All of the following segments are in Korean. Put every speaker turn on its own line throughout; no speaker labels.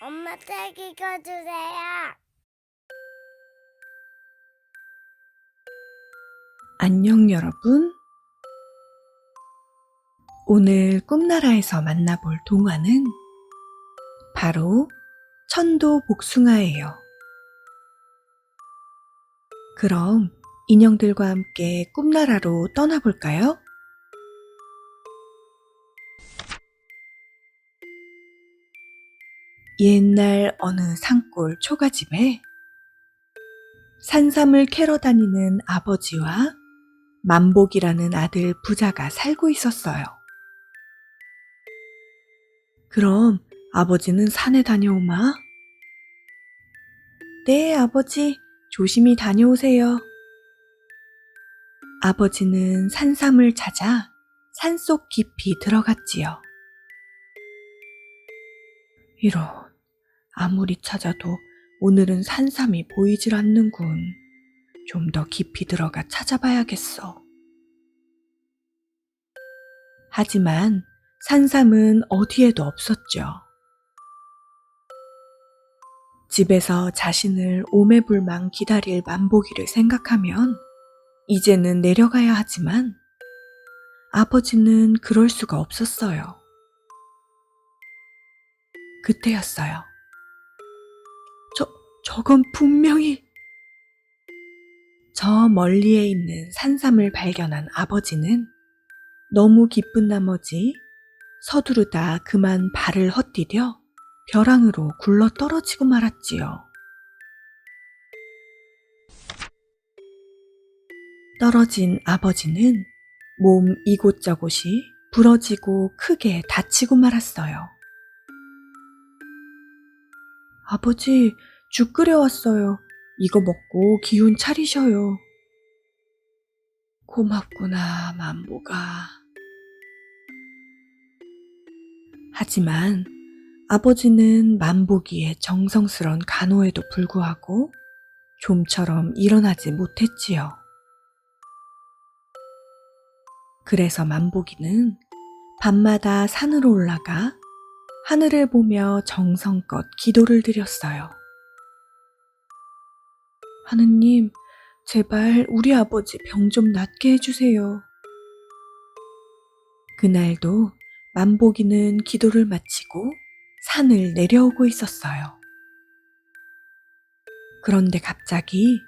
엄마 책 읽어주세요.
안녕 여러분. 오늘 꿈나라에서 만나볼 동화는 바로 천도 복숭아예요. 그럼 인형들과 함께 꿈나라로 떠나볼까요? 옛날 어느 산골 초가집에 산삼을 캐러 다니는 아버지와 만복이라는 아들 부자가 살고 있었어요. 그럼 아버지는 산에 다녀오마? 네, 아버지. 조심히 다녀오세요. 아버지는 산삼을 찾아 산속 깊이 들어갔지요. 이런, 아무리 찾아도 오늘은 산삼이 보이질 않는군. 좀 더 깊이 들어가 찾아봐야겠어. 하지만 산삼은 어디에도 없었죠. 집에서 자신을 오매불망 기다릴 만보기를 생각하면 이제는 내려가야 하지만 아버지는 그럴 수가 없었어요. 그때였어요. 저, 저건 분명히 저 멀리에 있는 산삼을 발견한 아버지는 너무 기쁜 나머지 서두르다 그만 발을 헛디뎌 벼랑으로 굴러 떨어지고 말았지요. 떨어진 아버지는 몸 이곳저곳이 부러지고 크게 다치고 말았어요. 아버지, 죽 끓여왔어요. 이거 먹고 기운 차리셔요. 고맙구나, 만보가. 하지만 아버지는 만보기의 정성스런 간호에도 불구하고 좀처럼 일어나지 못했지요. 그래서 만보기는 밤마다 산으로 올라가 하늘을 보며 정성껏 기도를 드렸어요. 하느님, 제발 우리 아버지 병 좀 낫게 해주세요. 그날도 만보기는 기도를 마치고 산을 내려오고 있었어요. 그런데 갑자기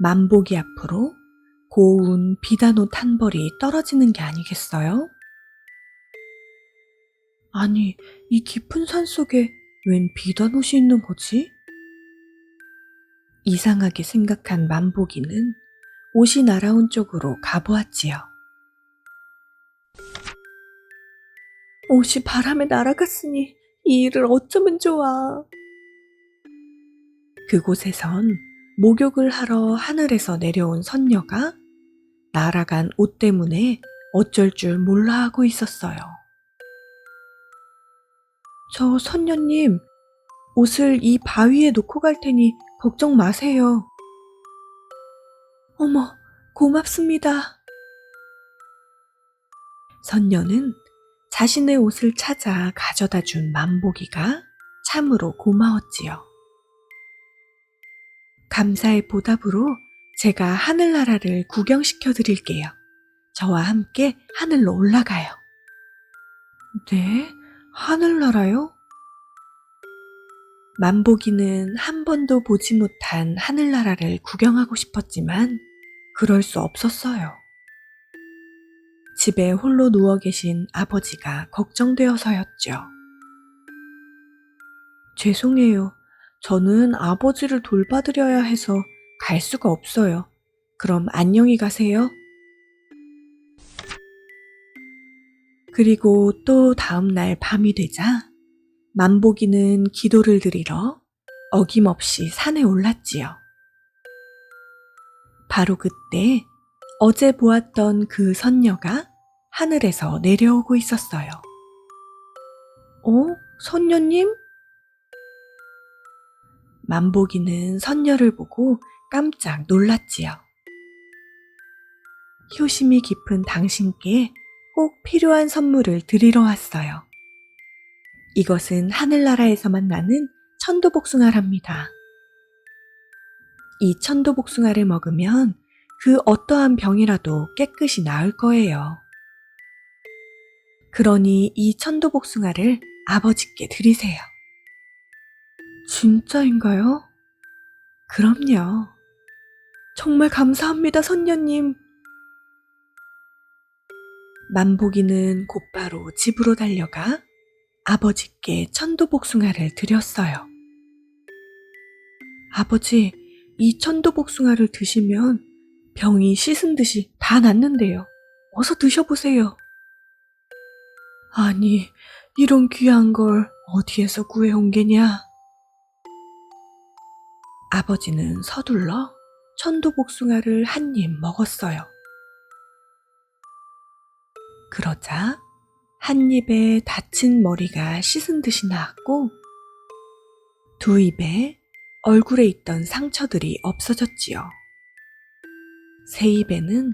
만보기 앞으로 고운 비단옷 한 벌이 떨어지는 게 아니겠어요? 아니, 이 깊은 산 속에 웬 비단옷이 있는 거지? 이상하게 생각한 만보기는 옷이 날아온 쪽으로 가보았지요. 옷이 바람에 날아갔으니 이 일을 어쩌면 좋아. 그곳에선 목욕을 하러 하늘에서 내려온 선녀가 날아간 옷 때문에 어쩔 줄 몰라 하고 있었어요. 저 선녀님, 옷을 이 바위에 놓고 갈 테니 걱정 마세요. 어머, 고맙습니다. 선녀는 자신의 옷을 찾아 가져다 준 만보기가 참으로 고마웠지요. 감사의 보답으로 제가 하늘나라를 구경시켜 드릴게요. 저와 함께 하늘로 올라가요. 네? 하늘나라요? 만보기는 한 번도 보지 못한 하늘나라를 구경하고 싶었지만 그럴 수 없었어요. 집에 홀로 누워 계신 아버지가 걱정되어서였죠. 죄송해요. 저는 아버지를 돌봐드려야 해서 갈 수가 없어요. 그럼 안녕히 가세요. 그리고 또 다음날 밤이 되자 만보기는 기도를 드리러 어김없이 산에 올랐지요. 바로 그때 어제 보았던 그 선녀가 하늘에서 내려오고 있었어요. 어? 선녀님? 만보기는 선녀를 보고 깜짝 놀랐지요. 효심이 깊은 당신께 꼭 필요한 선물을 드리러 왔어요. 이것은 하늘나라에서만 나는 천도복숭아랍니다. 이 천도복숭아를 먹으면 그 어떠한 병이라도 깨끗이 나을 거예요. 그러니 이 천도복숭아를 아버지께 드리세요. 진짜인가요? 그럼요. 정말 감사합니다, 선녀님. 만복이는 곧바로 집으로 달려가 아버지께 천도복숭아를 드렸어요. 아버지, 이 천도복숭아를 드시면 병이 씻은 듯이 다 낫는데요. 어서 드셔보세요. 아니, 이런 귀한 걸 어디에서 구해온 게냐? 아버지는 서둘러 천도복숭아를 한 입 먹었어요. 그러자 한 입에 다친 머리가 씻은 듯이 나았고 두 입에 얼굴에 있던 상처들이 없어졌지요. 세 입에는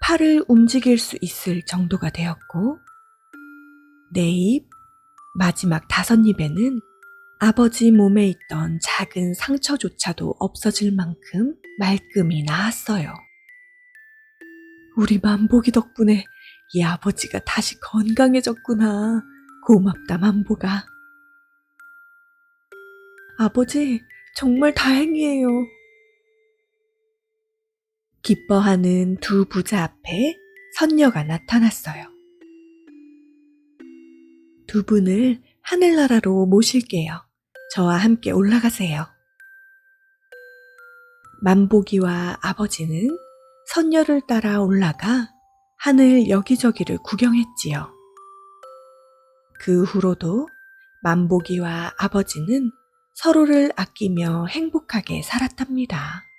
팔을 움직일 수 있을 정도가 되었고 네 입, 마지막 다섯 입에는 아버지 몸에 있던 작은 상처조차도 없어질 만큼 말끔히 나았어요. 우리 만복이 덕분에 이 아버지가 다시 건강해졌구나. 고맙다, 만보가. 아버지, 정말 다행이에요. 기뻐하는 두 부자 앞에 선녀가 나타났어요. 두 분을 하늘나라로 모실게요. 저와 함께 올라가세요. 만보기와 아버지는 선녀를 따라 올라가 하늘 여기저기를 구경했지요. 그 후로도 만보기와 아버지는 서로를 아끼며 행복하게 살았답니다.